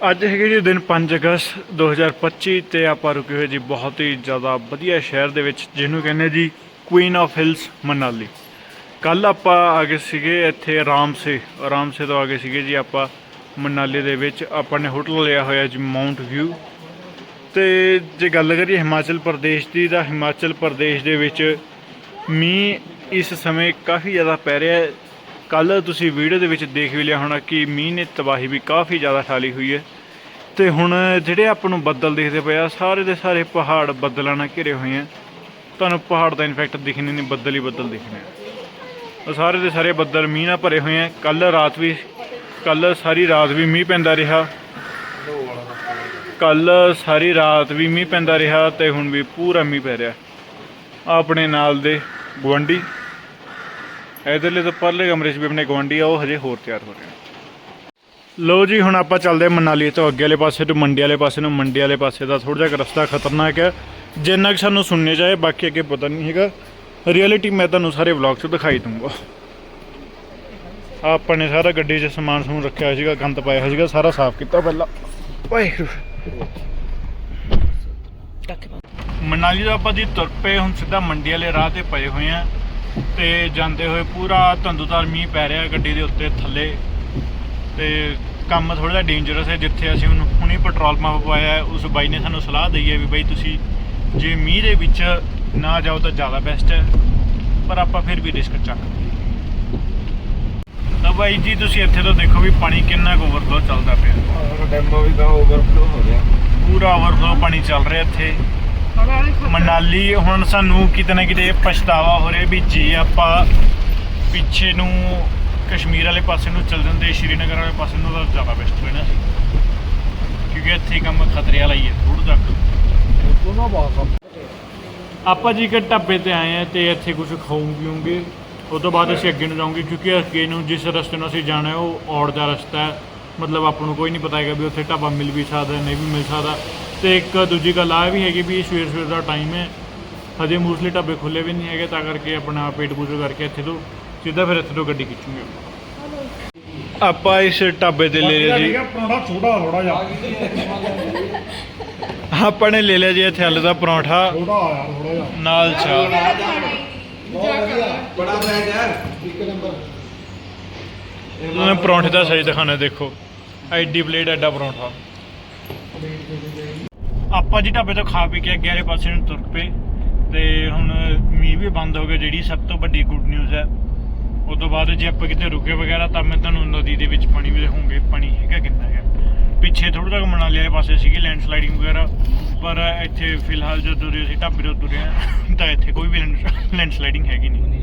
ਅੱਜ ਹੈਗੇ ਜੀ ਦਿਨ 5 ਅਗਸਤ 2025 ਤੇ ਆਪਾਂ ਰੁਕੇ ਹੋਏ ਜੀ ਬਹੁਤ ਹੀ ਜ਼ਿਆਦਾ ਵਧੀਆ ਸ਼ਹਿਰ ਦੇ ਵਿੱਚ, ਜਿਹਨੂੰ ਕਹਿੰਦੇ ਜੀ ਕੁਈਨ ਆਫ ਹਿਲਸ ਮਨਾਲੀ। ਕੱਲ ਆਪਾਂ ਆ ਗਏ ਸੀਗੇ ਇੱਥੇ ਆਰਾਮ ਸੇ ਆਰਾਮ ਸੇ ਤੋਂ ਆ ਗਏ ਸੀਗੇ ਜੀ ਆਪਾਂ ਮਨਾਲੀ ਦੇ ਵਿੱਚ। ਆਪਾਂ ਨੇ ਹੋਟਲ ਲਿਆ ਹੋਇਆ ਜੀ ਮਾਉਂਟ ਵਿਊ ਤੇ ਜੇ ਗੱਲ ਕਰੀਏ ਹਿਮਾਚਲ ਪ੍ਰਦੇਸ਼ ਦੀ, ਤਾਂ ਹਿਮਾਚਲ ਪ੍ਰਦੇਸ਼ ਦੇ ਵਿੱਚ ਮੀਂਹ ਇਸ ਸਮੇਂ ਕਾਫੀ ਜ਼ਿਆਦਾ ਪੈ ਰਿਹਾ ਹੈ। ਕੱਲ ਤੁਸੀਂ ਵੀਡੀਓ ਦੇ ਵਿੱਚ ਦੇਖ ਵੀ ਲਿਆ ਹੋਣਾ ਕਿ ਮੀਂਹ ਨੇ ਤਬਾਹੀ ਵੀ ਕਾਫੀ ਜ਼ਿਆਦਾ ਠਾਲੀ ਹੋਈ ਹੈ। ਤੇ ਹੁਣ ਜਿਹੜੇ ਆਪਾਂ ਨੂੰ ਬੱਦਲ ਦਿਖਦੇ ਪਏ ਆ, ਸਾਰੇ ਦੇ ਸਾਰੇ ਪਹਾੜ ਬੱਦਲਾਂ ਨਾਲ ਘਿਰੇ ਹੋਏ ਆ। ਤੁਹਾਨੂੰ ਪਹਾੜ ਦਾ ਇਨਫੈਕਟ ਦਿਖਣੇ ਨਹੀਂ ਬੱਦਲ ਹੀ ਬੱਦਲ ਦਿਖਣੇ ਆ। ਸਾਰੇ ਦੇ ਸਾਰੇ ਬੱਦਲ ਮੀਂਹ ਨਾਲ ਭਰੇ ਹੋਏ ਆ। ਕੱਲ ਰਾਤ ਵੀ, ਕੱਲ ਸਾਰੀ ਰਾਤ ਵੀ ਮੀਂਹ ਪੈਂਦਾ ਰਿਹਾ। ਕੱਲ ਸਾਰੀ ਰਾਤ ਵੀ ਮੀਂਹ ਪੈਂਦਾ ਰਿਹਾ ਤੇ ਹੁਣ ਵੀ ਪੂਰਾ ਮੀਂਹ ਪੈ ਰਿਹਾ। ਆਪਣੇ ਨਾਲ ਦੇ ਗਵੰਡੀ ਇਧਰਲੇ ਤੋਂ ਪਰਲੇ ਕਮਰੇ 'ਚ ਵੀ ਆਪਣੇ ਗਵੰਡੀ ਆ ਉਹ ਹਜੇ ਹੋਰ ਤਿਆਰ ਹੋ ਰਹੇ ਆ ਲੋ ਜੀ ਹੁਣ ਆਪਾਂ ਚੱਲਦੇ ਹਾਂ ਮਨਾਲੀ ਤੋਂ ਅੱਗੇ ਵਾਲੇ ਪਾਸੇ ਤੋਂ ਮੰਡੀ ਵਾਲੇ ਪਾਸੇ ਨੂੰ। ਮੰਡੀ ਵਾਲੇ ਪਾਸੇ ਦਾ ਥੋੜਾ ਜਿਹਾ ਰਸਤਾ ਖਤਰਨਾਕ ਹੈ। ਜਿੰਨਾ ਕਿ ਸਾਨੂੰ ਸੁਣਨੇ ਚਾਹੇ ਬਾਕੀ ਅੱਗੇ ਪਤਾ ਨਹੀਂ ਹੈਗਾ। ਰਿਐਲਿਟੀ ਮੈਂ ਤੁਹਾਨੂੰ ਸਾਰੇ ਵਲੌਗ 'ਚ ਦਿਖਾਈ ਦੂੰਗਾ ਆਪਾਂ ਨੇ ਸਾਰਾ ਗੱਡੀ 'ਚ ਸਮਾਨ ਸਮੂਨ ਰੱਖਿਆ ਹੋਇਆ ਸੀਗਾ ਗੰਦ ਪਾਇਆ ਸੀਗਾ ਸਾਰਾ ਸਾਫ਼ ਕੀਤਾ ਪਹਿਲਾਂ। ਵਾਹਿਗੁਰੂ। ਮਨਾਲੀ ਤੋਂ ਆਪਾਂ ਦੀ ਤੁਰ ਪਏ ਹੁਣ ਸਿੱਧਾ ਮੰਡੀ ਵਾਲੇ ਰਾਹ ਤੇ ਪਏ ਹੋਏ ਆ। ਤੇ ਜਾਂਦੇ ਹੋਏ ਪੂਰਾ ਧੰਦੂਦਾਰ ਮੀਂਹ ਪੈ ਰਿਹਾ ਗੱਡੀ ਦੇ ਉੱਤੇ ਥੱਲੇ। ਤੇ ਕੰਮ ਥੋੜਾ ਜਿਹਾ ਡੇਂਜਰਸ ਹੈ ਜਿੱਥੇ ਅਸੀਂ ਹੁਣ ਹੁਣੀ ਪੈਟਰੋਲ ਪੰਪ ਪਾਇਆ ਉਸ ਬਾਈ ਨੇ ਸਾਨੂੰ ਸਲਾਹ ਦਈ ਹੈ ਵੀ ਬਾਈ ਤੁਸੀਂ ਜੇ ਮੀਂਹ ਦੇ ਵਿੱਚ ਨਾ ਜਾਓ ਤਾਂ ਜ਼ਿਆਦਾ ਬੈਸਟ ਹੈ ਪਰ ਆਪਾਂ ਫਿਰ ਵੀ ਰਿਸਕ ਚੱਕਦੇ ਤਾਂ ਬਾਈ ਜੀ ਤੁਸੀਂ ਇੱਥੇ ਤੋਂ ਦੇਖੋ ਵੀ ਪਾਣੀ ਕਿੰਨਾ ਕੁ ਓਵਰਫਲੋ ਚੱਲਦਾ ਪਿਆ। ਡੈਮੋ ਵੀ ਤਾਂ ਓਵਰਫਲੋ ਹੋ ਗਿਆ ਪੂਰਾ ਓਵਰਫਲੋ ਪਾਣੀ ਚੱਲ ਰਿਹਾ ਇੱਥੇ। ਮਨਾਲੀ ਹੁਣ ਸਾਨੂੰ ਕਿਤੇ ਨਾ ਕਿਤੇ ਪਛਤਾਵਾ ਹੋ ਰਿਹਾ ਵੀ ਜੇ ਆਪਾਂ ਪਿੱਛੇ ਨੂੰ ਕਸ਼ਮੀਰ ਵਾਲੇ ਪਾਸੇ ਨੂੰ ਚੱਲ ਜਾਂਦੇ, ਸ਼੍ਰੀਨਗਰ ਵਾਲੇ ਪਾਸੇ ਨੂੰ, ਤਾਂ ਜ਼ਿਆਦਾ ਬੈਸਟ ਹੋਣਾ ਸੀ ਕਿਉਂਕਿ ਇੱਥੇ ਕੰਮ ਖਤਰੇ ਵਾਲਾ ਹੀ ਹੈ ਥੋੜ੍ਹਾ ਤੱਕ। ਦੋਨੋਂ ਬਾਤ ਆਪਾਂ ਜੀ ਇੱਕ ਢਾਬੇ ਤੇ ਆਏ ਆ ਤੇ ਇੱਥੇ ਕੁਝ ਖਾਉਂ ਪੀਉਂਗੇ ਉਸ ਤੋਂ ਬਾਅਦ ਅਸੀਂ ਅੱਗੇ ਨੂੰ ਜਾਵਾਂਗੇ ਕਿਉਂਕਿ ਅੱਗੇ ਨੂੰ ਜਿਸ ਰਸਤੇ ਨੂੰ ਅਸੀਂ ਜਾਣਾ ਹੈ, ਉਹ ਔੜ ਦਾ ਰਸਤਾ ਹੈ। ਮਤਲਬ ਆਪਾਂ ਨੂੰ ਕੋਈ ਨਹੀਂ ਪਤਾ ਹੈਗਾ ਵੀ ਉੱਥੇ ਢਾਬਾ ਮਿਲ ਵੀ ਸਕਦਾ ਨਹੀਂ ਵੀ ਮਿਲ ਸਕਦਾ। ਤੇ ਇੱਕ ਦੂਜੀ ਗੱਲ ਆ ਵੀ ਹੈਗੀ ਵੀ ਸਵੇਰ ਸਵੇਰ ਦਾ ਟਾਈਮ ਹੈ। ਹਜੇ ਮੂਸਲੀ ਢਾਬੇ ਖੁੱਲੇ ਵੀ ਨਹੀਂ ਹੈਗੇ ਤਾਂ ਕਰਕੇ ਆਪਣਾ ਪੇਟ ਪੂਜਾ ਕਰਕੇ ਇੱਥੇ ਤੋਂ ਸਿੱਧਾ ਫਿਰ ਇੱਥੇ ਤੋਂ ਗੱਡੀ ਖਿੱਚੂਗੇ। ਆਪਾਂ ਇਸ ਢਾਬੇ ਤੇ ਲੈ ਲਿਆ ਜੀ। ਪਰੌਂਠਾ ਛੋਟਾ ਥੋੜਾ ਜਿਹਾ। ਆਪਾਂ ਨੇ ਲੈ ਲਿਆ ਜੀ ਇੱਥੇ ਆਲੂ ਦਾ ਪਰੌਂਠਾ। ਛੋਟਾ ਆਇਆ ਥੋੜਾ ਜਿਹਾ। ਨਾਲ ਚਾਹ। ਬੜਾ ਬੈਗ ਹੈ ਇੱਕ ਨੰਬਰ। ਪਰੌਂਠੇ ਦਾ ਸਾਈਜ਼ ਦਿਖਾਣਾ ਦੇਖੋ। ਐਡੀ ਪਲੇਟ ਐਡਾ ਪਰੌਂਠਾ। ਆਪਾਂ ਜੀ ਢਾਬੇ ਤੋਂ ਖਾ ਪੀ ਕੇ ਅੱਗੇ ਵਾਲੇ ਪਾਸੇ ਨੂੰ ਤੁਰ ਪਏ ਤੇ ਹੁਣ ਮੀਂਹ ਵੀ ਬੰਦ ਹੋ ਗਿਆ, ਜਿਹੜੀ ਸਭ ਤੋਂ ਵੱਡੀ ਗੁੱਡ ਨਿਊਜ਼ ਹੈ। ਉਸ ਤੋਂ ਬਾਅਦ ਜੇ ਆਪਾਂ ਕਿਤੇ ਰੁਕੇ ਵਗੈਰਾ, ਤਾਂ ਮੈਂ ਤੁਹਾਨੂੰ ਨਦੀ ਦੇ ਵਿੱਚ ਪਾਣੀ ਵੀ ਦਿਖਾਉਂਗੇ, ਪਾਣੀ ਹੈਗਾ ਕਿੰਨਾ ਹੈ ਪਿੱਛੇ ਥੋੜਾ ਜਿਹਾ ਮਨਾਲੀ ਵਾਲੇ ਪਾਸੇ ਸੀਗੀ ਲੈਂਡ ਸਲਾਈਡਿੰਗ ਵਗੈਰਾ, ਪਰ ਇੱਥੇ ਫਿਲਹਾਲ ਜਦੋਂ ਤੁਰੇ ਅਸੀਂ ਢਾਬੇ ਤੋਂ ਤੁਰੇ ਹਾਂ, ਤਾਂ ਇੱਥੇ ਕੋਈ ਵੀ ਲੈਂਡ ਸਲਾਈਡਿੰਗ ਹੈਗੀ ਨਹੀਂ।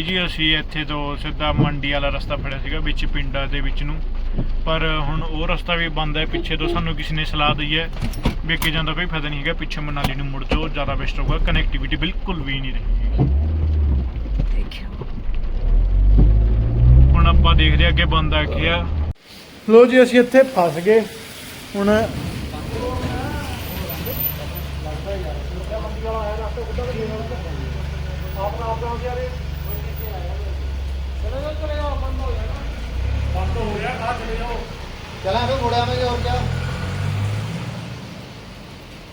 ਬਾਈ ਜੀ ਅਸੀਂ ਇੱਥੇ ਤੋਂ ਸਿੱਧਾ ਮੰਡੀ ਵਾਲਾ ਰਸਤਾ ਫੜਿਆ ਸੀਗਾ ਵਿੱਚ ਪਿੰਡਾਂ ਦੇ ਵਿੱਚ ਨੂੰ। ਪਰ ਹੁਣ ਉਹ ਰਸਤਾ ਵੀ ਬੰਦ ਹੈ ਪਿੱਛੇ ਤੋਂ ਸਾਨੂੰ ਕਿਸੇ ਨੇ ਸਲਾਹ ਦਈ ਹੈ ਵੀ ਅੱਗੇ ਜਾਂਦਾ ਕੋਈ ਫਾਇਦਾ ਨਹੀਂ ਹੈਗਾ ਪਿੱਛੇ ਮਨਾਲੀ ਨੂੰ ਮੁੜ ਜਾਓ ਜ਼ਿਆਦਾ ਬੈਸਟ ਹੋਊਗਾ ਕਨੈਕਟੀਵਿਟੀ ਬਿਲਕੁਲ ਵੀ ਨਹੀਂ ਰਹੇਗੀ ਹੁਣ ਆਪਾਂ ਦੇਖਦੇ ਹਾਂ ਅੱਗੇ ਬੰਦ ਆ ਕੀ ਆ। ਲੋ ਜੀ ਅਸੀਂ ਇੱਥੇ ਫਸ ਗਏ। ਹੁਣ ਚਲਾਂ ਫੇ ਘੋੜਿਆਂ ਵਿੱਚ ਹੋਰ ਕਿਆ?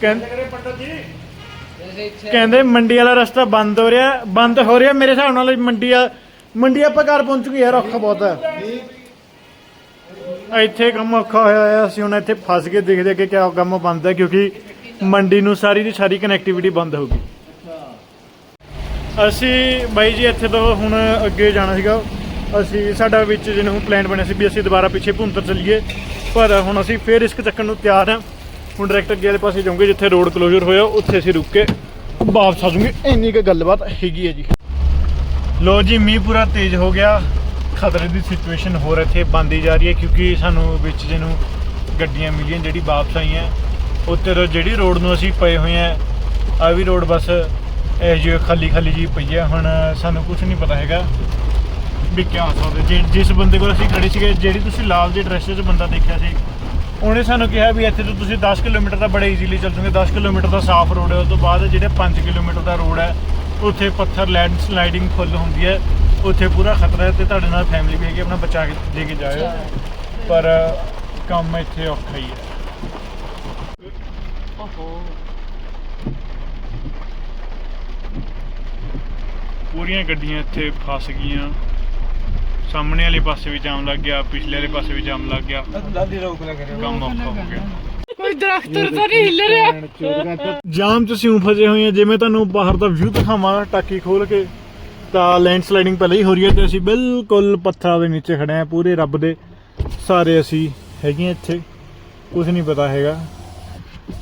ਕਹਿੰਦੇ ਕਹਿੰਦੇ ਮੰਡੀ ਵਾਲਾ ਰਸਤਾ ਬੰਦ ਹੋ ਰਿਹਾ ਬੰਦ ਹੋ ਰਿਹਾ ਮੇਰੇ ਹਿਸਾਬ ਨਾਲ ਮੰਡੀ ਆ ਮੰਡੀ ਆਪਾਂ ਘਰ ਪਹੁੰਚ ਗਏ ਯਾਰ ਔਖਾ ਬਹੁਤ ਹੈ। ਇੱਥੇ ਕੰਮ ਔਖਾ ਹੋਇਆ ਹੋਇਆ ਅਸੀਂ ਹੁਣ ਇੱਥੇ ਫਸ ਕੇ ਦੇਖਦੇ ਕਿ ਕਿਆ ਕੰਮ ਬੰਦ ਹੈ ਕਿਉਂਕਿ ਮੰਡੀ ਨੂੰ ਸਾਰੀ ਦੀ ਸਾਰੀ ਕਨੈਕਟੀਵਿਟੀ ਬੰਦ ਹੋ ਗਈ ਅਸੀਂ ਬਾਈ ਜੀ ਇੱਥੇ ਤੋਂ ਹੁਣ ਅੱਗੇ ਜਾਣਾ ਸੀਗਾ। ਅਸੀਂ ਸਾਡਾ ਵਿੱਚ ਜਿਹਨੂੰ ਪਲਾਨ ਬਣਿਆ ਸੀ ਵੀ ਅਸੀਂ ਦੁਬਾਰਾ ਪਿੱਛੇ ਭੁੰਤਰ ਚਲੀਏ, ਪਰ ਹੁਣ ਅਸੀਂ ਫੇਰ ਰਿਸਕ ਚੱਕਣ ਨੂੰ ਤਿਆਰ ਹਾਂ। ਹੁਣ ਡਾਇਰੈਕਟ ਅੱਗੇ ਵਾਲੇ ਪਾਸੇ ਜਾਵਾਂਗੇ ਜਿੱਥੇ ਰੋਡ ਕਲੋਜ਼ਰ ਹੋਇਆ, ਉੱਥੇ ਅਸੀਂ ਰੁਕ ਕੇ ਵਾਪਸ ਆ ਜਾਵਾਂਗੇ ਇੰਨੀ ਕੁ ਗੱਲਬਾਤ ਹੈਗੀ ਹੈ ਜੀ। ਲੋ ਜੀ, ਮੀਂਹ ਪੂਰਾ ਤੇਜ਼ ਹੋ ਗਿਆ। ਖਤਰੇ ਦੀ ਸਿਚੁਏਸ਼ਨ ਹੋਰ ਇੱਥੇ ਬੰਦੀ ਜਾ ਰਹੀ ਹੈ, ਕਿਉਂਕਿ ਸਾਨੂੰ ਵਿੱਚ ਜਿਹਨੂੰ ਗੱਡੀਆਂ ਮਿਲੀਆਂ, ਜਿਹੜੀ ਵਾਪਸ ਆਈਆਂ ਉੱਤੇ ਤੋਂ ਜਿਹੜੀ ਰੋਡ ਨੂੰ ਅਸੀਂ ਪਏ ਹੋਏ ਆ ਆ ਵੀ ਰੋਡ ਬਸ ਇਹ ਜਿਹੀ ਖਾਲੀ ਖਾਲੀ ਜੀ ਪਈ ਹੈ। ਹੁਣ ਸਾਨੂੰ ਕੁਝ ਨਹੀਂ ਪਤਾ ਹੈਗਾ। ਵੀ ਕੀ ਹੋ ਸਕਦਾ ਜਿ- ਜਿਸ ਬੰਦੇ ਕੋਲ ਅਸੀਂ ਖੜੇ ਸੀਗੇ ਜਿਹੜੀ ਤੁਸੀਂ ਲਾਲ ਦੇ ਡਰੈਸ 'ਚ ਬੰਦਾ ਦੇਖਿਆ ਸੀ ਉਹਨੇ ਸਾਨੂੰ ਕਿਹਾ ਵੀ ਇੱਥੇ ਤੋਂ ਤੁਸੀਂ 10 ਕਿਲੋਮੀਟਰ ਦਾ ਬੜੇ ਈਜ਼ੀਲੀ ਚੱਲ ਜਾਓਗੇ। 10 ਕਿਲੋਮੀਟਰ ਦਾ ਸਾਫ਼ ਰੋਡ ਹੈ ਉਸ ਤੋਂ ਬਾਅਦ ਜਿਹੜੇ 5 ਕਿਲੋਮੀਟਰ ਦਾ ਰੋਡ ਹੈ ਉੱਥੇ ਪੱਥਰ ਲੈਂਡ ਸਲਾਈਡਿੰਗ ਫੁੱਲ ਹੁੰਦੀ ਹੈ। ਉੱਥੇ ਪੂਰਾ ਖਤਰਾ ਹੈ ਤੇ ਤੁਹਾਡੇ ਨਾਲ ਫੈਮਿਲੀ ਵੀ ਹੈਗੀ ਆਪਣਾ ਬਚਾ ਕੇ ਦੇ ਕੇ ਜਾਇਓ। ਪਰ ਕੰਮ ਇੱਥੇ ਔਖਾ ਹੀ ਹੈ। ਪੂਰੀਆਂ ਗੱਡੀਆਂ ਇੱਥੇ ਫਸ ਗਈਆਂ। ਸਾਹਮਣੇ ਵਾਲੇ ਪਾਸੇ ਵੀ ਜਾਮ ਲੱਗ ਗਿਆ ਪਿਛਲੇ ਵਾਲੇ ਪਾਸੇ ਵੀ ਜਾਮ ਲੱਗ ਗਿਆ। ਲਾਲੀ ਰੋਕ ਲਿਆ ਕਰੇ ਕੰਮ ਔਖਾ ਹੋ ਗਿਆ। ਕੋਈ ਦਰਖਤ ਤਾਂ ਨਹੀਂ ਹਿੱਲ ਰਿਹਾ। ਜਾਮ ਚ ਊਂ ਫਸੇ ਹੋਏ ਜੇ ਮੈਂ ਤੁਹਾਨੂੰ ਬਾਹਰ ਦਾ ਵਿਊ ਦਿਖਾਵਾਂ ਟਾਕੀ ਖੋਲ ਕੇ ਤਾਂ ਲੈਂਡ ਸਲਾਈਡਿੰਗ ਪਹਿਲਾਂ ਹੀ ਹੋ ਰਹੀ ਹੈ ਤੇ ਅਸੀਂ ਬਿਲਕੁਲ ਪੱਥਰਾਂ ਦੇ ਨੀਚੇ ਖੜੇ ਹਾਂ ਪੂਰੇ ਰੱਬ ਦੇ ਸਾਰੇ ਅਸੀਂ ਹੈਗੇ ਇੱਥੇ। ਕੁਝ ਨਹੀਂ ਪਤਾ ਹੈਗਾ।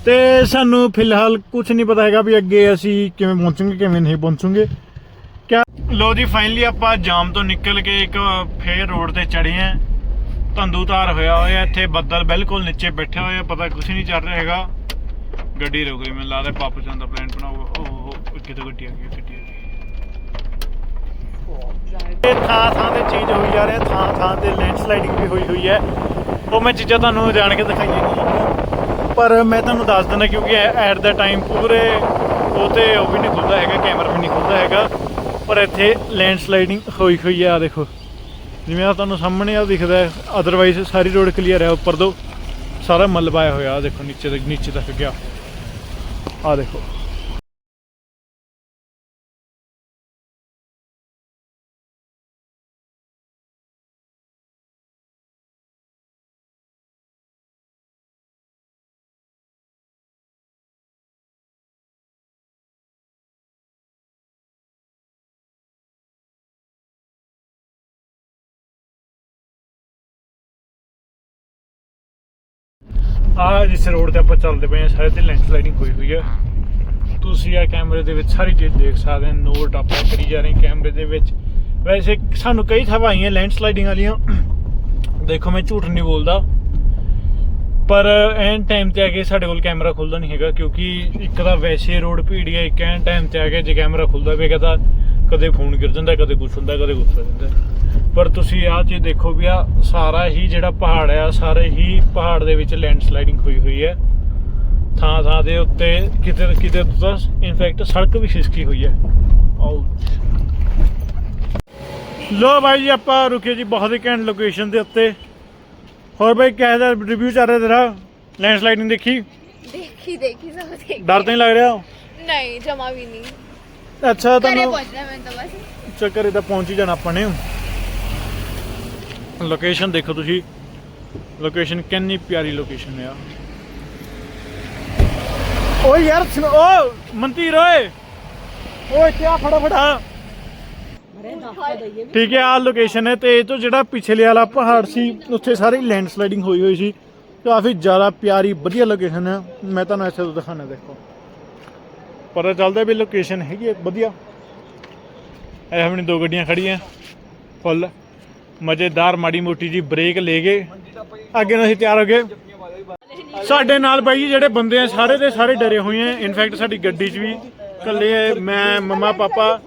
ਤੇ ਸਾਨੂੰ ਫਿਲਹਾਲ ਕੁਝ ਨਹੀਂ ਪਤਾ ਹੈਗਾ ਵੀ ਅੱਗੇ ਅਸੀਂ ਕਿਵੇਂ ਪਹੁੰਚਾਂਗੇ ਕਿਵੇਂ ਨਹੀਂ ਪਹੁੰਚਾਂਗੇ। ਕਿਆ? ਲੋ ਜੀ ਫਾਈਨਲੀ ਆਪਾਂ ਜਾਮ ਤੋਂ ਨਿਕਲ ਕੇ ਇੱਕ ਫੇਰ ਰੋਡ ਤੇ ਚੜੇ ਆਂ ਧੰਦੂਧਾਰ ਹੋਇਆ ਹੋਇਆ, ਇੱਥੇ ਬੱਦਲ ਬਿਲਕੁਲ ਨੀਚੇ ਬੈਠੇ ਹੋਏ ਆ, ਪਤਾ ਕੁਝ ਨਹੀਂ ਚੱਲ ਰਿਹਾ ਹੈਗਾ। ਗੱਡੀ ਰੁਕ ਗਈ, ਮੈਨੂੰ ਲੱਗਦਾ ਵਾਪਸ ਜਾਣ ਦਾ ਪਲਾਨ ਬਣਾਓ ਉਹ ਅੱਗੇ ਗੱਡੀ ਆ ਗਈ, ਗੱਡੀ ਆ ਗਈ। ਇਹ ਥਾਂ ਥਾਂ ਤੇ ਚੀਜ਼ ਹੋਈ ਜਾ ਰਹੀ ਹੈ ਥਾਂ ਥਾਂ ਤੇ ਲੈਂਡਸਲਾਈਡਿੰਗ ਵੀ ਹੋਈ ਹੋਈ ਹੈ। ਉਹ ਮੈਂ ਚੀਜ਼ਾਂ ਤੁਹਾਨੂੰ ਜਾਣ ਕੇ ਦਿਖਾਈਆਂ ਨਹੀਂ ਪਰ ਮੈਂ ਤੁਹਾਨੂੰ ਦੱਸ ਦਿੰਦਾ, ਕਿਉਂਕਿ ਐਟ ਦਾ ਟਾਈਮ ਪੂਰੇ ਉਹ ਤੇ ਉਹ ਵੀ ਨਹੀਂ ਖੁੱਲਦਾ ਹੈਗਾ ਕੈਮਰਾ ਵੀ ਨਹੀਂ ਖੁੱਲਦਾ ਹੈਗਾ। ਪਰ ਇੱਥੇ ਲੈਂਡ ਸਲਾਈਡਿੰਗ ਹੋਈ ਹੋਈ ਹੈ ਆ ਦੇਖੋ। ਜਿਵੇਂ ਆ ਤੁਹਾਨੂੰ ਸਾਹਮਣੇ ਆ ਦਿਖਦਾ ਹੈ ਅਦਰਵਾਈਜ਼ ਸਾਰੀ ਰੋਡ ਕਲੀਅਰ ਹੈ, ਉੱਪਰ ਤੋਂ ਸਾਰਾ ਮਲਬਾ ਆਇਆ ਹੋਇਆ ਆ ਦੇਖੋ, ਨੀਚੇ ਤੱਕ ਨੀਚੇ ਤੱਕ ਗਿਆ। ਆ ਦੇਖੋ। ਆ ਜਿਸ ਰੋਡ ਤੇ ਆਪਾਂ ਚੱਲਦੇ ਪਏ ਆ ਸਾਰੇ ਤੇ ਲੈਂਡ ਹੋਈ ਹੋਈ ਹੈ ਤੁਸੀਂ ਆ ਕੈਮਰੇ ਦੇ ਵਿੱਚ ਸਾਰੀ ਚੀਜ਼ ਦੇਖ ਸਕਦੇ ਹੋ, ਨੋਟ ਆਪਾਂ ਕਰੀ ਜਾ ਰਹੇ ਕੈਮਰੇ ਦੇ ਵਿੱਚ। ਵੈਸੇ ਸਾਨੂੰ ਕਈ ਥਾਵਾਂ ਆਈਆਂ ਲੈਂਡਸਲਾਈਡਿੰਗ ਵਾਲੀਆਂ। ਦੇਖੋ ਮੈਂ ਝੂਠ ਨਹੀਂ ਬੋਲਦਾ, ਪਰ ਐਨ ਟਾਈਮ ਤੇ ਆ ਕੇ ਸਾਡੇ ਕੋਲ ਕੈਮਰਾ ਖੁੱਲਦਾ ਨਹੀਂ ਹੈਗਾ, ਕਿਉਂਕਿ ਇੱਕ ਤਾਂ ਵੈਸੇ ਰੋਡ ਭੀੜੀ ਹੈ ਇੱਕ ਐਨ ਟਾਈਮ ਤੇ ਆ ਕੇ ਜੇ ਕੈਮਰਾ ਖੁੱਲਦਾ ਪਏਗਾ ਤਾਂ ਕਦੇ ਫੋਨ ਗਿਰ ਜਾਂਦਾ, ਕਦੇ ਕੁਛ ਹੁੰਦਾ, ਕਦੇ ਕੁਛ ਹੋ ਜਾਂਦਾ। ਪਰ ਤੁਸੀਂ ਆਹ ਚੀਜ਼ ਦੇਖੋ ਵੀ ਆ ਸਾਰਾ ਹੀ ਜਿਹੜਾ ਪਹਾੜ ਆ ਸਾਰੇ ਹੀ ਪਹਾੜ ਦੇ ਵਿੱਚ ਲੈਂਡ ਸਲਾਈਡਿੰਗ ਹੋਈ ਹੋਈ ਹੈ। ਥਾਂ ਥਾਂ ਦੇ ਉੱਤੇ ਕਿਤੇ ਕਿਤੇ ਤਾਂ ਇਨਫੈਕਟ ਸੜਕ ਵੀ ਖਿਸਕੀ ਹੋਈ ਹੈ। ਲੋ ਭਾਈ ਜੀ ਆਪਾਂ ਰੁਕੇ ਜੀ ਬਹੁਤ ਹੀ ਘੈਂਟ ਲੋਕੇਸ਼ਨ ਦੇ ਉੱਤੇ। ਹੋਰ ਭਾਈ ਕਿਹੋ ਜਿਹਾ ਰਿਵਿਊ ਚੱਲ ਰਿਹਾ ਤੇਰਾ? ਲੈਂਡ ਸਲਾਈਡਿੰਗ ਦੇਖੀ? ਦੇਖੀ ਦੇਖੀ ਸਭ ਦੇਖੀ। ਡਰ ਤਾਂ ਨਹੀਂ ਲੱਗ ਰਿਹਾ? ਨਹੀਂ ਜਮਾ ਵੀ ਨਹੀਂ। ਅੱਛਾ ਘਰੇ ਤੁਹਾਨੂੰ ਪਹੁੰਚਣਾ ਮੈਂ ਤਾਂ ਬਸ। ਚੱਕਰ ਇਹਦਾ ਪਹੁੰਚ ਹੀ ਜਾਣਾ ਆਪਾਂ ਨੇ। ਲੋਕੇਸ਼ਨ ਦੇਖੋ ਤੁਸੀਂ। ਲੋਕੇਸ਼ਨ ਕਿੰਨੀ ਪਿਆਰੀ ਲੋਕੇਸ਼ਨ ਹੈ ਓ ਯਾਰ, ਸੁਣ- ਓ ਮਨਤੀਰ ਓਏ। ਓਏ, ਕਿਆ ਫੜਾ ਫੜਾ ਠੀਕ ਹੈ, ਆ ਲੋਕੇਸ਼ਨ ਹੈ ਤੇ ਇਹ ਤੋਂ ਜਿਹੜਾ ਪਿਛਲੇ ਵਾਲਾ ਪਹਾੜ ਸੀ, ਉੱਥੇ ਸਾਰੀ ਲੈਂਡ ਸਲਾਈਡਿੰਗ ਹੋਈ ਹੋਈ ਸੀ। ਕਾਫੀ ਜ਼ਿਆਦਾ ਪਿਆਰੀ, ਵਧੀਆ ਲੋਕੇਸ਼ਨ ਹੈ। ਮੈਂ ਤੁਹਾਨੂੰ ਇੱਥੇ ਤੋਂ ਦਿਖਾਣਾ ਦੇਖੋ। ਪਤਾ ਚੱਲਦਾ ਵੀ ਲੋਕੇਸ਼ਨ ਹੈਗੀ ਹੈ, ਵਧੀਆ। ਇਹ ਆਪਣੀ ਦੋ ਗੱਡੀਆਂ ਖੜੀਆਂ ਫੁੱਲ। ਮਜ਼ੇਦਾਰ ਮਾੜੀ ਮੋਟੀ ਜੀ ਬ੍ਰੇਕ ਲੈ ਗਏ। ਅੱਗੇ ਨੂੰ ਅਸੀਂ ਤਿਆਰ ਹੋ ਗਏ। ਸਾਡੇ ਨਾਲ ਬਾਈ ਜੀ ਜਿਹੜੇ ਬੰਦੇ ਆ, ਸਾਰੇ ਦੇ ਸਾਰੇ ਡਰੇ ਹੋਏ ਆ। ਇਨਫੈਕਟ ਸਾਡੀ ਗੱਡੀ 'ਚ ਵੀ ਇਕੱਲੇ ਮੈਂ, ਮਮਾ, ਪਾਪਾ,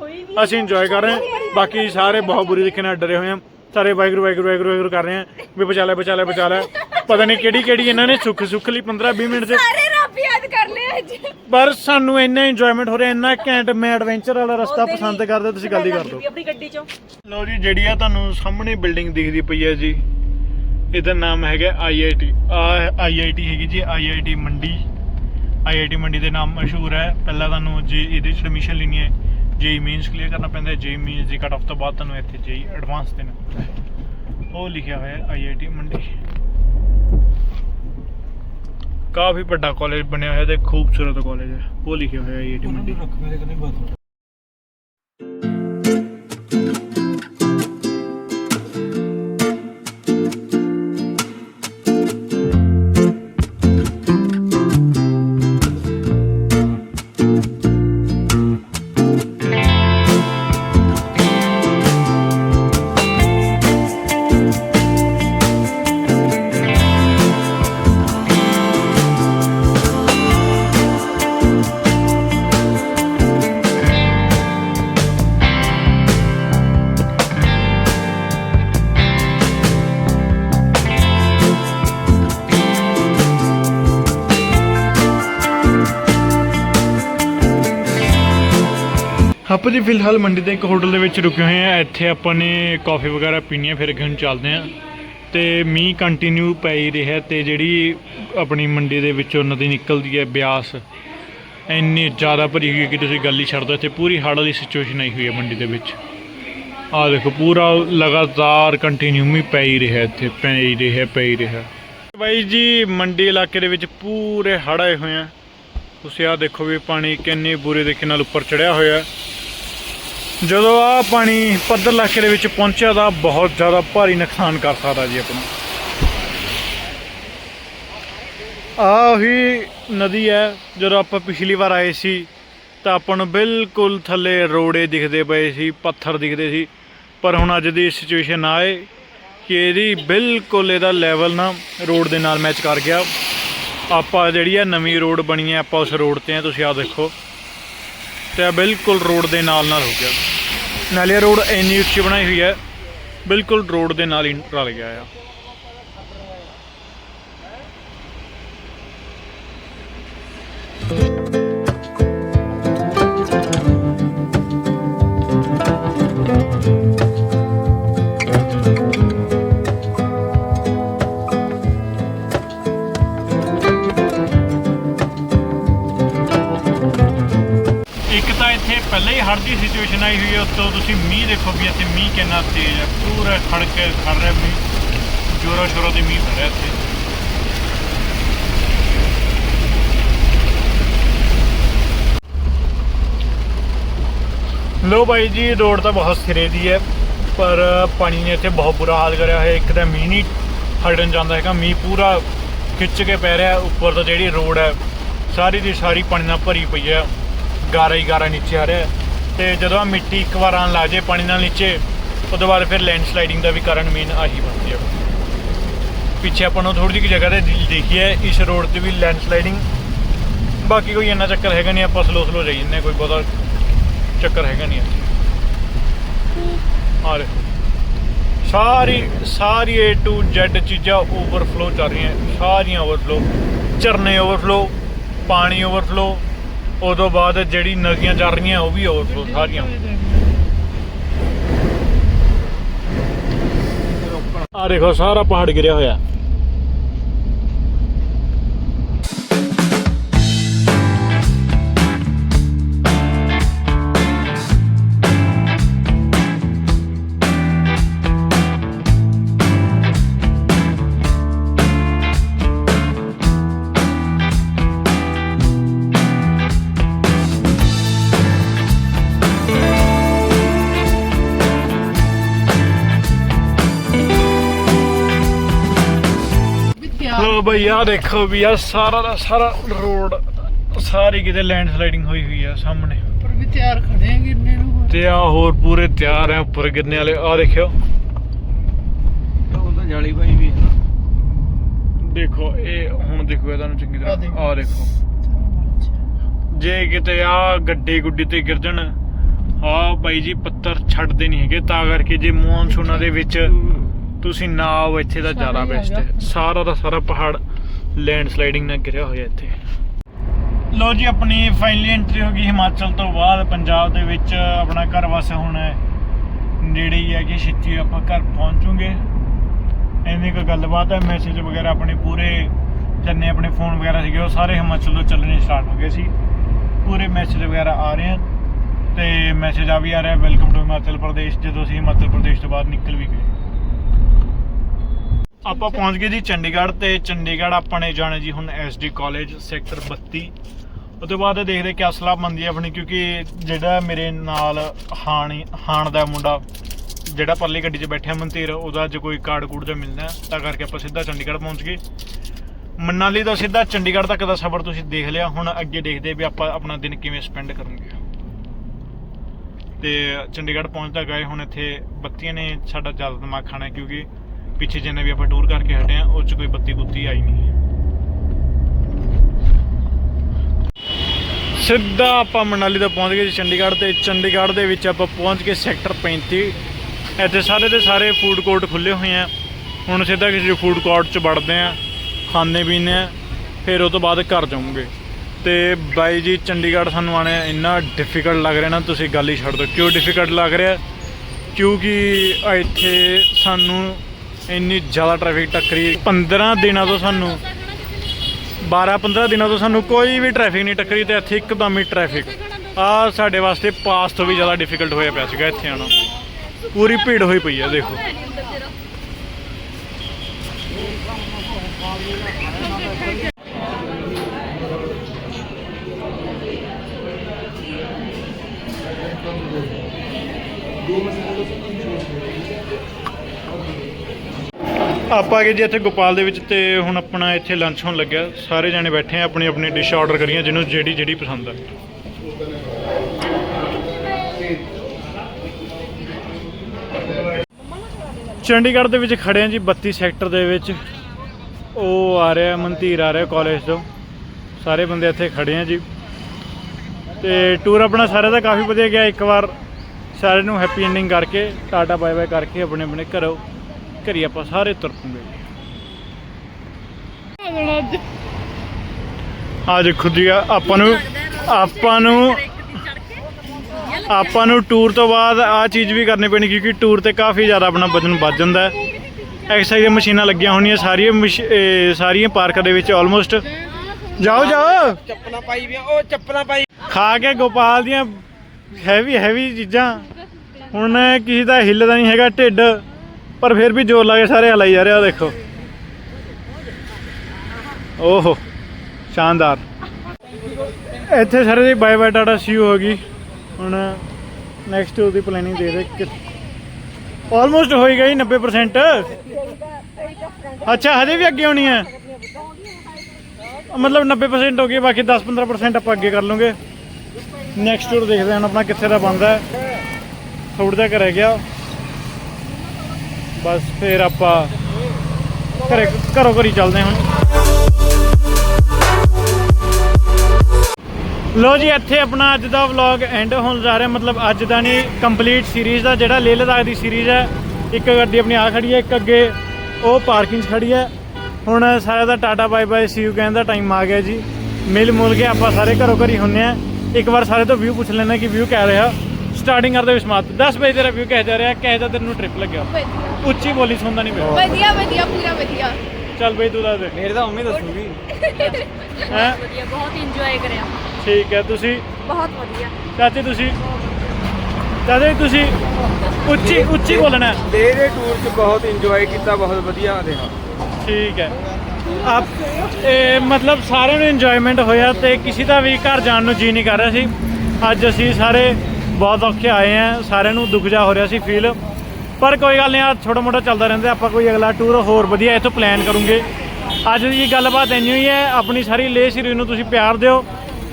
ਅਸੀਂ ਇੰਜੋਏ ਕਰ ਰਹੇ ਹਾਂ। ਬਾਕੀ ਸਾਰੇ ਬਹੁਤ ਬੁਰੀ ਤਰੀਕੇ ਨਾਲ ਡਰੇ ਹੋਏ ਆ। ਸਾਰੇ ਵਾਹਿਗੁਰੂ ਵਾਹਿਗੁਰੂ ਵਾਹਿਗੁਰੂ ਵਾਹਿਗੁਰੂ ਕਰ ਰਹੇ ਆ। ਵੀ ਬਚਾ ਲੈ ਬਚਾ ਲੈ ਬਚਾ ਲੈ। ਪਤਾ ਨਹੀਂ ਕਿਹੜੀ ਕਿਹੜੀ ਇਹਨਾਂ ਨੇ ਸੁੱਖ ਸੁੱਖ ਲਈ 15 20 ਮਿੰਟ 'ਚ ਅਰੇ ਰੱਬ ਯਾਦ ਕਰ ਅੱਜ। ਪਰ ਸਾਨੂੰ ਇੰਨਾ ਇੰਜੋਇਮੈਂਟ ਹੋ ਰਿਹਾ ਇੰਨਾ ਘੈਂਟ ਮੈਂ ਐਡਵੈਂਚਰ ਵਾਲਾ ਰਸਤਾ ਪਸੰਦ ਕਰਦੇ ਤੁਸੀਂ ਗੱਲ ਹੀ ਕਰ ਦਿਓ। ਆਪਣੀ ਗੱਡੀ ਚੋਂ। ਲਓ ਜੀ ਜਿਹੜੀ ਆ ਤੁਹਾਨੂੰ ਸਾਹਮਣੇ ਬਿਲਡਿੰਗ ਦਿਖਦੀ ਪਈ ਹੈ ਜੀ ਇਹਦਾ ਨਾਮ ਹੈਗਾ ਆਈਆਈਟੀ ਆ ਆਈਆਈਟੀ ਹੈਗੀ ਜੀ ਆਈਆਈਟੀ ਮੰਡੀ। ਆਈਆਈਟੀ ਮੰਡੀ ਦੇ ਨਾਮ ਮਸ਼ਹੂਰ ਹੈ। ਪਹਿਲਾਂ ਤੁਹਾਨੂੰ ਜੇ ਇਹਦੇ ਚ ਐਡਮਿਸ਼ਨ ਲੈਣੀ ਹੈ ਜੇਈ ਮੀਨਸ ਕਲੀਅਰ ਕਰਨਾ ਪੈਂਦਾ ਹੈ ਜੇਈ ਮੀਨਸ ਦੀ ਕੱਟ ਆਫ ਤੋਂ ਬਾਅਦ ਤੁਹਾਨੂੰ ਇੱਥੇ ਜੇਈ ਐਡਵਾਂਸ ਦੇਣਾ। ਪੈਂਦਾ ਹੈ ਉਹ ਲਿਖਿਆ ਹੋਇਆ ਹੈ ਆਈਆਈਟੀ ਮੰਡੀ। ਕਾਫੀ ਵੱਡਾ ਕਾਲਜ ਬਣਿਆ ਹੋਇਆ ਤੇ ਖੂਬਸੂਰਤ ਕਾਲਜ ਹੈ। ਉਹ ਲਿਖਿਆ ਹੋਇਆ ਈਟੀ ਮੰਡੀ ਰੱਖ ਮੇਰੇ ਕਨੇ ਬਸ ਆਪਾਂ ਜੀ ਫਿਲਹਾਲ ਮੰਡੀ ਦੇ ਇੱਕ ਹੋਟਲ ਦੇ ਵਿੱਚ ਰੁਕੇ ਹੋਏ ਆ। ਇੱਥੇ ਆਪਾਂ ਨੇ ਕਾਫੀ ਵਗੈਰਾ ਪੀਣੀ ਹੈ ਫਿਰ ਅੱਗੇ ਹੁਣ ਚੱਲਦੇ ਆ। ਤੇ ਮੀਂਹ ਕੰਟੀਨਿਊ ਪੈ ਹੀ ਰਿਹਾ ਤੇ ਜਿਹੜੀ ਆਪਣੀ ਮੰਡੀ ਦੇ ਵਿੱਚੋਂ ਨਦੀ ਨਿਕਲਦੀ ਹੈ ਬਿਆਸ, ਇੰਨੀ ਜ਼ਿਆਦਾ ਭਰੀ ਹੋਈ ਹੈ ਕਿ ਤੁਸੀਂ ਗੱਲ ਹੀ ਛੱਡ ਦਿਓ, ਇੱਥੇ ਪੂਰੀ ਹੜ੍ਹ ਵਾਲੀ ਸਿਚੁਏਸ਼ਨ ਆਈ ਹੋਈ ਹੈ ਮੰਡੀ ਦੇ ਵਿੱਚ। ਆਹ ਦੇਖੋ, ਪੂਰਾ ਲਗਾਤਾਰ ਕੰਟੀਨਿਊ ਮੀਂਹ ਪੈ ਹੀ ਰਿਹਾ, ਇੱਥੇ ਪੈ ਹੀ ਰਿਹਾ, ਪੈ ਹੀ ਰਿਹਾ। ਬਾਈ ਜੀ, ਮੰਡੀ ਇਲਾਕੇ ਦੇ ਵਿੱਚ ਪੂਰੇ ਹੜ੍ਹ ਆਏ ਹੋਏ ਆ। ਤੁਸੀਂ ਆਹ ਦੇਖੋ ਵੀ ਪਾਣੀ ਕਿੰਨੇ ਬੁਰੇ ਤਰੀਕੇ ਨਾਲ ਉੱਪਰ ਚੜਿਆ ਹੋਇਆ। ਜਦੋਂ ਆ ਪਾਣੀ ਪੱਧਰ ਇਲਾਕੇ ਦੇ ਵਿੱਚ ਪਹੁੰਚਿਆ ਤਾਂ ਬਹੁਤ ਜ਼ਿਆਦਾ ਭਾਰੀ ਨੁਕਸਾਨ ਕਰ ਸਕਦਾ ਜੀ ਆਪਣਾ ਆਹ ਹੀ ਨਦੀ ਹੈ, ਜਦੋਂ ਆਪਾਂ ਪਿਛਲੀ ਵਾਰ ਆਏ ਸੀ, ਤਾਂ ਆਪਾਂ ਨੂੰ ਬਿਲਕੁਲ ਥੱਲੇ ਰੋੜੇ ਦਿਖਦੇ ਪਏ ਸੀ, ਪੱਥਰ ਦਿਖਦੇ ਸੀ। ਪਰ ਹੁਣ ਅੱਜ ਦੀ ਸਿਚੁਏਸ਼ਨ ਆਏ ਕਿ ਇਹਦੀ ਬਿਲਕੁਲ ਇਹਦਾ ਲੈਵਲ ਨਾ ਰੋਡ ਦੇ ਨਾਲ ਮੈਚ ਕਰ ਗਿਆ। ਆਪਾਂ ਜਿਹੜੀ ਆ ਨਵੀਂ ਰੋਡ ਬਣੀ ਹੈ, ਆਪਾਂ ਉਸ ਰੋਡ ਤੇ ਆ ਤੁਸੀਂ ਆ ਦੇਖੋ। ਤੇ ਬਿਲਕੁਲ ਰੋਡ ਦੇ ਨਾਲ ਨਾਲ ਹੋ ਗਿਆ। ਨਾਲੇ ਰੋਡ ਇੰਨੀ ਉੱਚੀ ਬਣਾਈ ਹੋਈ ਹੈ, ਬਿਲਕੁਲ ਰੋਡ ਦੇ ਨਾਲ ਹੀ ਰਲ ਗਿਆ ਆ। ਹੜ੍ਹ ਦੀ ਸਿਚੁਏਸ਼ਨ ਆਈ ਹੋਈ ਹੈ, ਉੱਤੋਂ ਤੁਸੀਂ ਮੀਂਹ ਦੇਖੋ ਵੀ ਇੱਥੇ ਮੀਂਹ ਕਿੰਨਾ ਤੇਜ਼ ਹੈ, ਪੂਰਾ ਖੜਕ ਖੜ ਰਿਹਾ ਮੀਂਹ, ਜੋਰਾਂ ਸ਼ੋਰਾਂ ਦੇ ਮੀਂਹ ਪੈ ਰਿਹਾ ਇੱਥੇ। ਲੋ ਬਾਈ ਜੀ, ਰੋਡ ਤਾਂ ਬਹੁਤ ਸਿਰੇ ਦੀ ਹੈ, ਪਰ ਪਾਣੀ ਨੇ ਇੱਥੇ ਬਹੁਤ ਬੁਰਾ ਹਾਲ ਕਰਿਆ ਹੋਇਆ, ਇੱਕ ਤਾਂ ਮੀਂਹ ਨਹੀਂ ਹਟਣ ਜਾਂਦਾ ਹੈਗਾ, ਮੀਂਹ ਪੂਰਾ ਖਿੱਚ ਕੇ ਪੈ ਰਿਹਾ, ਉੱਪਰ ਤੋਂ ਜਿਹੜੀ ਰੋਡ ਹੈ, ਸਾਰੀ ਦੀ ਸਾਰੀ ਪਾਣੀ ਨਾਲ ਭਰੀ ਪਈ ਹੈ, ਗਾਰਾ ਹੀ ਗਾਰਾ ਨੀਚੇ ਆ ਰਿਹਾ। ਤੇ ਜਦੋਂ ਆ ਮਿੱਟੀ ਇੱਕ ਵਾਰ ਆਣ ਲੱਗ ਜੇ ਪਾਣੀ ਨਾਲ ਨੀਚੇ ਉਸ ਤੋਂ ਬਾਅਦ ਫਿਰ ਲੈਂਡ ਸਲਾਈਡਿੰਗ ਦਾ ਵੀ ਕਾਰਨ ਮੇਨ ਆਹੀ ਬਣਦੀ ਹੈ ਪਿੱਛੇ ਆਪਾਂ ਨੂੰ ਥੋੜੀ ਜਿਹੀ ਜਗ੍ਹਾ ਤੇ ਦਿ- ਦੇਖੀ ਹੈ ਇਸ ਰੋਡ ਤੇ ਵੀ ਲੈਂਡ ਸਲਾਈਡਿੰਗ ਬਾਕੀ ਕੋਈ ਇੰਨਾ ਚੱਕਰ ਹੈਗਾ ਨਹੀਂ ਆਪਾਂ ਸਲੋ ਸਲੋ ਜਾਈ ਜੰਨੇ ਹਾਂ, ਕੋਈ ਬਹੁਤਾ ਚੱਕਰ ਹੈਗਾ ਨਹੀਂ ਆ ਦੇਖੋ। ਸਾਰੀ ਸਾਰੀ A to Z ਚੀਜ਼ਾਂ ਓਵਰਫਲੋ ਚੱਲ ਰਹੀਆਂ ਸਾਰੀਆਂ ਓਵਰਫਲੋ ਝਰਨੇ ਓਵਰਫਲੋ ਪਾਣੀ ਓਵਰਫਲੋ ਉਦੋਂ ਬਾਅਦ ਜਿਹੜੀ ਨਦੀਆਂ ਚੱਲ ਰਹੀਆਂ ਉਹ ਵੀ ਓਵਰਫਲੋ ਸਾਰੀਆਂ। ਆ ਦੇਖੋ, ਸਾਰਾ ਪਹਾੜ ਗਿਰਿਆ ਹੋਇਆ। ਬਈ ਆ ਦੇਖੋ ਵੀ ਆ ਸਾਰਾ ਦਾ ਸਾਰਾ ਰੋਡ ਸਾਰੀ ਕਿਤੇ ਲੈਂਡ ਸਲਾਈਡਿੰਗ ਹੋਈ ਹੋਈ ਆ ਸਾਹਮਣੇ ਪਰ ਵੀ ਤਿਆਰ ਖੜੇ ਆ ਗਿਰਨੇ ਨੂੰ। ਤੇ ਆ ਹੋਰ ਪੂਰੇ ਤਿਆਰ ਆ ਉੱਪਰ ਗਿਰਨੇ ਵਾਲੇ ਆ ਦੇਖਿਓ ਉਹ ਤਾਂ ਜਾਲੀ ਭਾਈ ਵੀ ਦੇਖੋ ਇਹ ਹੁਣ ਦੇਖੋ ਇਹ ਤੁਹਾਨੂੰ ਚੰਗੀ ਤਰ੍ਹਾਂ। ਆ ਦੇਖੋ ਜੇ ਕਿਤੇ ਆ ਗੱਡੀ ਗੁੱਡੀ ਤੇ ਗਿਰ ਜਾਣ ਆ ਬਾਈ ਜੀ ਪੱਤਰ ਛੱਡਦੇ ਨਹੀਂ ਹੈਗੇ ਤਾਂ ਕਰਕੇ ਜੇ ਮੌਨਸੂਨਾਂ ਦੇ ਵਿੱਚ ਤੁਸੀਂ ਨਾ ਆਓ ਇੱਥੇ ਦਾ ਜ਼ਿਆਦਾ ਬੈਸਟ ਹੈ। ਸਾਰਾ ਦਾ ਸਾਰਾ ਪਹਾੜ ਲੈਂਡ ਸਲਾਈਡਿੰਗ ਨਾਲ ਘਿਰਿਆ ਹੋਇਆ ਇੱਥੇ। ਲੋ ਜੀ ਆਪਣੀ ਫਾਈਨਲੀ ਐਂਟਰੀ ਹੋ ਗਈ ਹਿਮਾਚਲ ਤੋਂ ਬਾਅਦ। ਪੰਜਾਬ ਦੇ ਵਿੱਚ ਆਪਣਾ ਘਰ ਵਸ ਹੁਣ ਨੇੜੇ ਹੀ ਹੈ ਕਿ ਛੇਤੀ ਆਪਾਂ ਘਰ ਪਹੁੰਚੂਗੇ। ਇੰਨੀ ਕੁ ਗੱਲਬਾਤ ਹੈ ਮੈਸੇਜ ਵਗੈਰਾ ਆਪਣੇ ਪੂਰੇ ਜਿੰਨੇ ਆਪਣੇ ਫੋਨ ਵਗੈਰਾ ਸੀਗੇ ਉਹ ਸਾਰੇ ਹਿਮਾਚਲ ਤੋਂ ਚੱਲਣੇ ਸਟਾਰਟ ਹੋ ਗਏ ਸੀ। ਪੂਰੇ ਮੈਸੇਜ ਵਗੈਰਾ ਆ ਰਹੇ ਹਨ ਤੇ ਮੈਸੇਜ ਆ ਵੀ ਆ ਰਿਹਾ ਵੈਲਕਮ ਟੂ ਹਿਮਾਚਲ ਪ੍ਰਦੇਸ਼ ਜਦੋਂ ਅਸੀਂ ਹਿਮਾਚਲ ਪ੍ਰਦੇਸ਼ ਤੋਂ ਬਾਹਰ ਨਿਕਲ ਵੀ ਗਏ। ਆਪਾਂ ਪਹੁੰਚ ਗਏ ਜੀ ਚੰਡੀਗੜ੍ਹ ਤੇ ਚੰਡੀਗੜ੍ਹ ਆਪਾਂ ਨੇ ਜਾਣਾ ਜੀ ਹੁਣ ਐਸਡੀ ਕਾਲਜ ਸੈਕਟਰ 32 ਉਹ ਤੋਂ ਬਾਅਦ ਦੇਖਦੇ ਕਿਆ ਸਲਾਹ ਬਣਦੀ ਹੈ ਆਪਣੀ, ਕਿਉਂਕਿ ਜਿਹੜਾ ਮੇਰੇ ਨਾਲ ਹਾਣੀ, ਹਾਣ ਦਾ ਮੁੰਡਾ, ਜਿਹੜਾ ਪਰਲੀ ਗੱਡੀ 'ਚ ਬੈਠਿਆ ਮਨਤੀਰ ਉਹਦਾ ਅੱਜ ਕੋਈ ਕਾਰਡ ਕੂਡ ਜਿਹਾ ਮਿਲਣਾ ਤਾਂ ਕਰਕੇ ਆਪਾਂ ਸਿੱਧਾ ਚੰਡੀਗੜ੍ਹ ਪਹੁੰਚ ਗਏ। ਮਨਾਲੀ ਦਾ ਸਿੱਧਾ ਚੰਡੀਗੜ੍ਹ ਤੱਕ ਦਾ ਸਫ਼ਰ ਤੁਸੀਂ ਦੇਖ ਲਿਆ, ਹੁਣ ਅੱਗੇ ਦੇਖਦੇ ਵੀ ਆਪਾਂ ਆਪਣਾ ਦਿਨ ਕਿਵੇਂ ਸਪੈਂਡ ਕਰਾਂਗੇ ਤੇ ਚੰਡੀਗੜ੍ਹ ਪਹੁੰਚਦਾ ਗਏ, ਹੁਣ ਇੱਥੇ ਬੱਤੀਆਂ ਨੇ ਸਾਡਾ ਜ਼ਿਆਦਾ ਦਿਮਾਗ ਖਾਣਾ ਕਿਉਂਕਿ ਪਿੱਛੇ ਜਿੰਨੇ ਵੀ ਆਪਾਂ ਟੂਰ ਕਰਕੇ ਹਟੇ ਆ, ਉਹ ਚ ਕੋਈ ਬੱਤੀ ਬੁੱਤੀ ਆਈ ਨਹੀਂ ਹੈ। ਸਿੱਧਾ ਆਪਾਂ ਮਨਾਲੀ ਤੋਂ ਪਹੁੰਚ ਗਏ ਜੀ ਚੰਡੀਗੜ੍ਹ ਤੇ। ਚੰਡੀਗੜ੍ਹ ਦੇ ਵਿੱਚ ਆਪਾਂ ਪਹੁੰਚ ਕੇ ਸੈਕਟਰ 35 ਇੱਥੇ ਸਾਰੇ ਦੇ ਸਾਰੇ ਫੂਡ ਕੋਰਟ ਖੁੱਲੇ ਹੋਏ ਆ। ਹੁਣ ਸਿੱਧਾ ਕਿਸੇ ਫੂਡ ਕੋਰਟ 'ਚ ਵੜਦੇ ਆ ਖਾਣੇ ਪੀਣੇ ਆ, ਫਿਰ ਉਹ ਤੋਂ ਬਾਅਦ ਘਰ ਜਾਵਾਂਗੇ ਤੇ ਬਾਈ ਜੀ, ਚੰਡੀਗੜ੍ਹ ਸਾਨੂੰ ਆਣੇ ਇੰਨਾ ਡਿਫਿਕਲਟ ਲੱਗ ਰਿਹਾ ਨਾ, ਤੁਸੀਂ ਗੱਲ ਹੀ ਛੱਡ ਦਿਓ। ਕਿਉਂ ਡਿਫਿਕਲਟ ਲੱਗ ਰਿਹਾ? ਕਿਉਂਕਿ ਇੱਥੇ ਸਾਨੂੰ ਇੰਨੀ ਜ਼ਿਆਦਾ ਟ੍ਰੈਫਿਕ ਟੱਕਰੀ 15 ਦਿਨਾਂ ਤੋਂ ਸਾਨੂੰ 12-15 ਦਿਨਾਂ ਤੋਂ ਸਾਨੂੰ ਕੋਈ ਵੀ ਟ੍ਰੈਫਿਕ ਨਹੀਂ ਟੱਕਰੀ ਤੇ ਇੱਥੇ ਇੱਕਦਮ ਹੀ ਟ੍ਰੈਫਿਕ ਆ ਸਾਡੇ ਵਾਸਤੇ ਪਾਸ ਤੋਂ ਵੀ ਜ਼ਿਆਦਾ ਡਿਫਿਕਲਟ ਹੋਇਆ ਪਿਆ ਸੀਗਾ ਇੱਥੇ ਆਣਾ ਪੂਰੀ ਭੀੜ ਹੋਈ ਪਈ ਹੈ ਦੇਖੋ। ਆਪਾਂ ਗਏ ਜੀ ਇੱਥੇ ਗੋਪਾਲ ਦੇ ਵਿੱਚ ਤੇ ਹੁਣ ਆਪਣਾ ਇੱਥੇ ਲੰਚ ਹੋਣ ਲੱਗਿਆ। ਸਾਰੇ ਜਾਣੇ ਬੈਠੇ ਆ, ਆਪਣੀ ਆਪਣੀ ਡਿਸ਼ ਆਰਡਰ ਕਰੀਆਂ, ਜਿਹਨੂੰ ਜਿਹੜੀ ਜਿਹੜੀ ਪਸੰਦ ਆ। ਚੰਡੀਗੜ੍ਹ ਦੇ ਵਿੱਚ ਖੜੇ ਆ ਜੀ 32 ਸੈਕਟਰ ਦੇ ਵਿੱਚ। ਉਹ ਆ ਰਿਹਾ ਮਨਤੀਰ ਆ ਰਿਹਾ ਕਾਲਜ ਤੋਂ। ਸਾਰੇ ਬੰਦੇ ਇੱਥੇ ਖੜੇ ਆ ਜੀ। ਤੇ ਟੂਰ ਆਪਣਾ ਸਾਰਿਆਂ ਦਾ ਕਾਫੀ ਵਧੀਆ ਗਿਆ। ਇੱਕ ਵਾਰ ਸਾਰਿਆਂ ਨੂੰ ਹੈਪੀ ਐਂਡਿੰਗ ਕਰਕੇ, ਟਾਟਾ ਬਾਏ ਬਾਏ ਕਰਕੇ ਆਪਣੇ ਆਪਣੇ ਘਰੋਂ। ਘਰੀ ਆਪਾਂ ਸਾਰੇ ਤੁਰ ਪੂਗੇ ਆ ਦੇਖੋ ਜੀ ਆਪਾਂ ਨੂੰ ਆਪਾਂ ਨੂੰ ਆਪਾਂ ਨੂੰ ਟੂਰ ਤੋਂ ਬਾਅਦ ਆ ਚੀਜ਼ ਵੀ ਕਰਨੀ ਪੈਣੀ ਕਿਉਂਕਿ ਟੂਰ ਤੇ ਕਾਫੀ ਜ਼ਿਆਦਾ ਆਪਣਾ ਵਜਨ ਵੱਧ ਜਾਂਦਾ ਹੈ। ਐਕਸਰਸਾਈਜ਼ ਮਸ਼ੀਨਾਂ ਲੱਗੀਆਂ ਹੋਣੀਆਂ ਸਾਰੀਆਂ ਸਾਰੀਆਂ ਪਾਰਕਾਂ ਦੇ ਵਿੱਚ ਆਲਮੋਸਟ ਜਾਓ ਜਾਓ। ਚੱਪਲਾਂ ਪਾਈ ਵੀ ਉਹ ਚੱਪਲਾਂ ਪਾਈ ਖਾ ਕੇ ਗੋਪਾਲ ਦੀਆਂ ਹੈਵੀ ਹੈਵੀ ਚੀਜ਼ਾਂ। ਹੁਣ ਕਿਸੇ ਦਾ ਹਿੱਲਦਾ ਨਹੀਂ ਹੈਗਾ ਢਿੱਡ। ਪਰ ਫਿਰ ਵੀ ਜ਼ੋਰ ਲਾ ਕੇ ਸਾਰੇ ਹਲਾਈ ਜਾ ਰਿਹਾ ਦੇਖੋ। ਓਹੋ, ਸ਼ਾਨਦਾਰ। ਇੱਥੇ ਸਾਰੇ ਦੀ ਬਾਏ ਬਾਏ ਟਾਟਾ ਸੀ ਹੋ ਗਈ। ਹੁਣ ਨੈਕਸਟ ਉਹਦੀ ਪਲੈਨਿੰਗ ਦੇ ਰਹੇ ਆਲਮੋਸਟ ਹੋਈ ਗਈ 90% ਅੱਛਾ, ਹਜੇ ਵੀ ਅੱਗੇ ਹੋਣੀ ਹੈ? ਮਤਲਬ 90% ਹੋ ਗਈ, ਬਾਕੀ 10-15% ਆਪਾਂ ਅੱਗੇ ਕਰ ਲਵਾਂਗੇ। ਨੈਕਸਟ ਟੂਰ ਦੇਖਦੇ ਹਾਂ ਆਪਣਾ ਕਿੱਥੇ ਦਾ ਬਣਦਾ ਹੈ। ਥੋੜਾ ਜਿਹਾ ਕੁ ਰਹਿ ਗਿਆ ਬਸ ਫਿਰ ਆਪਾਂ ਘਰੇ ਘਰੋਂ ਘਰੀ ਚੱਲਦੇ ਹਾਂ ਹੁਣ। ਲੋ ਜੀ, ਇੱਥੇ ਆਪਣਾ ਅੱਜ ਦਾ ਵਲੌਗ ਐਂਡ ਹੋਣ ਜਾ ਰਿਹਾ। ਮਤਲਬ ਅੱਜ ਦਾ ਨਹੀਂ ਕੰਪਲੀਟ ਸੀਰੀਜ਼ ਦਾ ਜਿਹੜਾ ਲੇਹ ਲਦਾਖ ਦੀ ਸੀਰੀਜ਼ ਹੈ। ਇੱਕ ਗੱਡੀ ਆਪਣੀ ਆ ਖੜੀ ਹੈ, ਇੱਕ ਅੱਗੇ ਉਹ ਪਾਰਕਿੰਗ 'ਚ ਖੜੀ ਹੈ। ਹੁਣ ਸਾਰਿਆਂ ਦਾ tata bye bye see you ਕਹਿਣ ਦਾ ਟਾਈਮ ਆ ਗਿਆ ਜੀ। ਮਿਲ ਮੁਲ ਕੇ ਆਪਾਂ ਸਾਰੇ ਘਰੋਂ ਘਰੀ ਹੁੰਨੇ ਆ। ਇੱਕ ਵਾਰ ਸਾਰੇ ਤੋਂ ਵਿਊ ਪੁੱਛ ਲੈਣਾ ਕਿ ਵਿਊ ਕਿਹ ਰਿਹਾ। ਸਟਾਰਟਿੰਗ ਕਰਦੇ ਵਿਸਮਾਤ 10 ਵਜੇ ਤੇਰਾ ਵਿਊ ਕਿਹ ਜਾ ਰਿਹਾ? ਕਿਹ ਜਾ ਤੈਨੂੰ ਟ੍ਰਿਪ ਲੱਗਿਆ? ਵਧੀਆ। ਉੱਚੀ ਬੋਲੀ ਸੁਣਦਾ ਨਹੀਂ ਪਿਆ। ਵਧੀਆ ਵਧੀਆ ਪੂਰਾ ਵਧੀਆ। ਚੱਲ ਬਈ ਤੂੰ ਦੱਸ ਦੇ। ਮੇਰੇ ਤਾਂ ਮੰਮੀ ਦੱਸੂਗੀ। ਹੈਂ? ਵਧੀਆ ਬਹੁਤ ਇੰਜੋਏ ਕਰਿਆ। ਠੀਕ ਹੈ ਤੁਸੀਂ? ਬਹੁਤ ਵਧੀਆ। ਚਾਚੀ ਤੁਸੀਂ? ਚਾਚੀ ਤੁਸੀਂ ਉੱਚੀ ਉੱਚੀ ਬੋਲਣਾ। ਹੈ। ਟੂਰ 'ਚ ਬਹੁਤ ਇੰਜੋਏ ਕੀਤਾ ਬਹੁਤ ਵਧੀਆ ਰਿਹਾ। ਠੀਕ ਹੈ। ਆਪ ਇਹ ਮਤਲਬ ਸਾਰਿਆਂ ਨੂੰ ਇੰਜੋਇਮੈਂਟ ਹੋਇਆ ਤੇ ਕਿਸੇ ਦਾ ਵੀ ਘਰ ਜਾਣ ਨੂੰ ਜੀ ਨਹੀਂ ਕਰ ਰਿਹਾ ਸੀ। ਅੱਜ ਅਸੀਂ ਸਾਰੇ ਬਹੁਤ ਔਖੇ ਆਏ ਆ, ਸਾਰਿਆਂ ਨੂੰ ਦੁੱਖ ਜਾ ਹੋ ਰਿਹਾ ਸੀ ਫੀਲ ਪਰ ਕੋਈ ਗੱਲ ਨਹੀਂ ਆ ਛੋਟਾ ਮੋਟਾ ਚੱਲਦਾ ਰਹਿੰਦਾ, ਆਪਾਂ ਕੋਈ ਅਗਲਾ ਟੂਰ ਹੋਰ ਵਧੀਆ ਇੱਥੋਂ ਪਲਾਨ ਕਰੂੰਗੇ। ਅੱਜ ਦੀ ਗੱਲਬਾਤ ਇੰਨੀ ਹੀ ਹੈ, ਆਪਣੀ ਸਾਰੀ ਲੇ ਸੀਰੀਜ਼ ਨੂੰ ਤੁਸੀਂ ਪਿਆਰ ਦਿਓ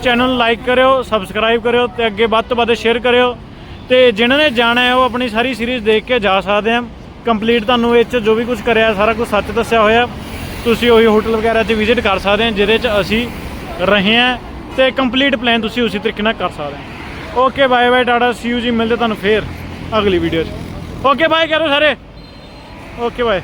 ਚੈਨਲ ਲਾਈਕ ਕਰਿਓ ਸਬਸਕ੍ਰਾਈਬ ਕਰਿਓ ਤੇ ਅੱਗੇ ਵੱਧ ਤੋਂ ਵੱਧ ਸ਼ੇਅਰ ਕਰਿਓ। ਤੇ ਜਿਨ੍ਹਾਂ ਨੇ ਜਾਣਾ ਹੈ, ਉਹ ਆਪਣੀ ਸਾਰੀ ਸੀਰੀਜ਼ ਦੇਖ ਕੇ ਜਾ ਸਕਦੇ ਆ। ਕੰਪਲੀਟ ਤੁਹਾਨੂੰ ਇਹ 'ਚ ਜੋ ਵੀ ਕੁਝ ਕਰਿਆ, ਸਾਰਾ ਕੁਝ ਸੱਚ ਦੱਸਿਆ ਹੋਇਆ। ਤੁਸੀਂ ਉਹੀ ਹੋਟਲ ਵਗੈਰਾ 'ਚ ਵਿਜ਼ਿਟ ਕਰ ਸਕਦੇ ਆ, ਜਿਹਦੇ 'ਚ ਅਸੀਂ ਰਹੇ ਆ। ਤੇ ਕੰਪਲੀਟ ਪਲਾਨ ਤੁਸੀਂ ਉਸੇ ਤਰੀਕੇ ਨਾਲ ਕਰ ਸਕਦੇ ਆ। Okay bye bye tata see you ਜੀ, ਮਿਲਦੇ ਤੁਹਾਨੂੰ ਫੇਰ ਅਗਲੀ ਵੀਡੀਓ 'ਚ। ਓਕੇ ਬਾਏ ਕਰੋ ਸਾਰੇ। Okay bye